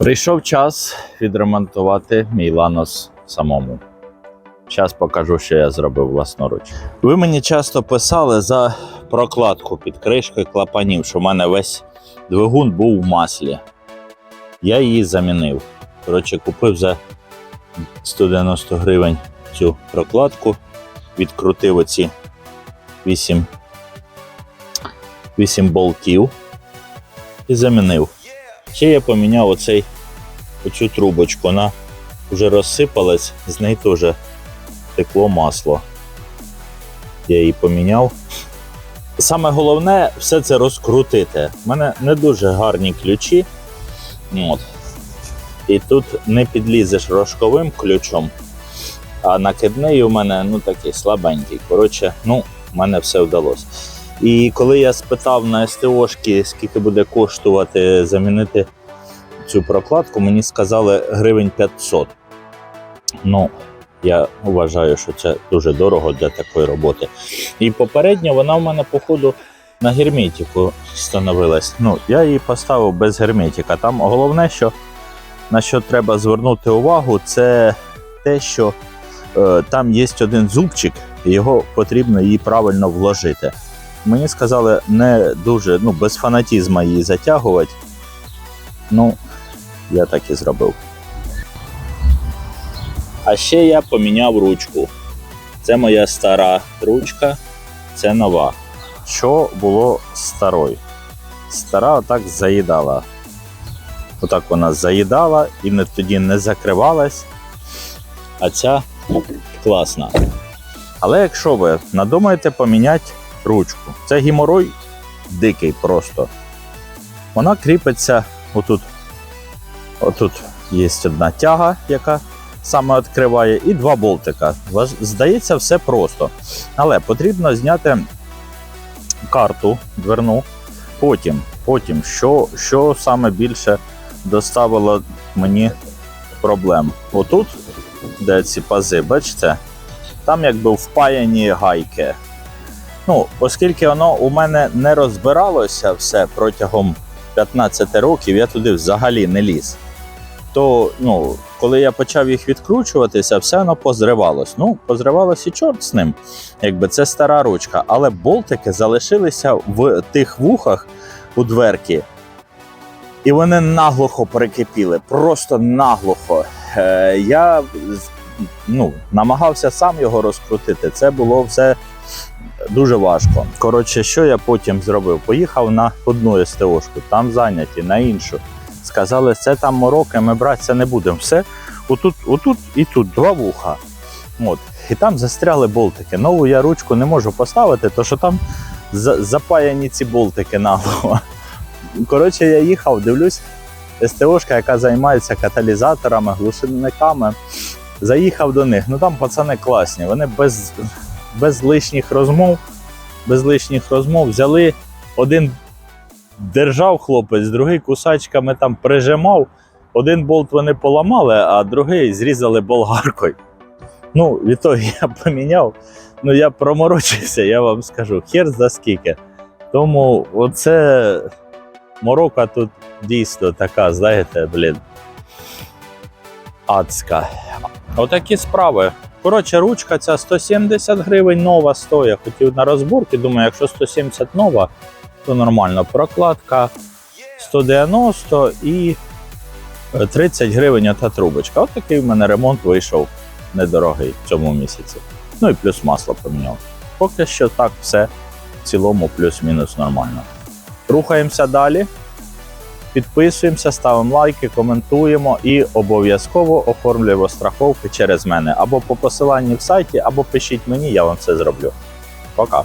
Прийшов час відремонтувати мій ланос самому. Зараз покажу, що я зробив власноруч. Ви мені часто писали за прокладку під кришкою клапанів, що в мене весь двигун був в маслі. Я її замінив. Коротше, купив за 190 гривень цю прокладку, відкрутив оці 8, 8 болтів і замінив. Ще я поміняв оцей, оцю трубочку. Вона вже розсипалась, з неї теж текло масло. Я її поміняв. Саме головне все це розкрутити. У мене не дуже гарні ключі. От. І тут не підлізеш рожковим ключом, а накидний у мене ну, такий слабенький. Коротше, ну, в мене все вдалося. І коли я спитав на СТОшки, скільки буде коштувати замінити цю прокладку, мені сказали гривень 500. Ну, я вважаю, що це дуже дорого для такої роботи. І попередньо вона в мене, походу, на герметику становилась. Ну, я її поставив без герметика. Там головне, що на що треба звернути увагу, це те, що е, там є один зубчик, і його потрібно її правильно вложити. Мені сказали не дуже, ну, без фанатізму її затягувати. Ну, я так і зробив. А ще я поміняв ручку. Це моя стара ручка, це нова. Що було старою? Стара отак заїдала. Отак вона заїдала і тоді не закривалась. А ця класна. Але якщо ви надумаєте поміняти ручку, це геморой дикий просто. Вона кріпиться отут. Отут є одна тяга, яка саме відкриває, і два болтика. Здається, все просто. Але потрібно зняти карту дверну. Потім, потім що, що саме більше доставило мені проблем. Отут, де ці пази, бачите, там якби впаяні гайки. Ну, оскільки воно у мене не розбиралося все протягом 15 років, я туди взагалі не ліз. То, ну, коли я почав їх відкручуватися, все воно позривалось. Ну, позривалось і чорт з ним. Якби це стара ручка. Але болтики залишилися в тих вухах у дверки. І вони наглухо прикипіли, просто наглухо. Е, я ну, намагався сам його розкрутити. Це було все дуже важко. Коротше, що я потім зробив? Поїхав на одну СТОшку, там зайняті, на іншу. Сказали, це там мороки, ми братися не будемо. Все, отут, отут і тут два вуха. От. І там застряли болтики. Нову я ручку не можу поставити, тому що там за- запаяні ці болтики нагло. Коротше, я їхав, дивлюсь, СТОшка, яка займається каталізаторами, глушильниками. Заїхав до них. Ну там пацани класні. Вони без, без лишніх розмов, без лишніх розмов взяли один держав хлопець, другий кусачками там прижимав. Один болт вони поламали, а другий зрізали болгаркою. Ну, відтоді я поміняв. Ну, я проморочився, я вам скажу, хер за скільки. Тому оце морока тут дійсно така, знаєте, блін. Адська. Отакі справи. Коротше, ручка ця 170 гривень нова стоїть. Хотів на розборки. Думаю, якщо 170 нова, то нормально. Прокладка 190 і е, 30 гривень ота трубочка. От такий в мене ремонт вийшов недорогий в цьому місяці. Ну і плюс масло поміняв. Поки що так все в цілому плюс-мінус нормально. Рухаємося далі. Підписуємося, ставимо лайки, коментуємо і обов'язково оформлюємо страховки через мене або по посиланні в сайті, або пишіть мені, я вам це зроблю. Пока.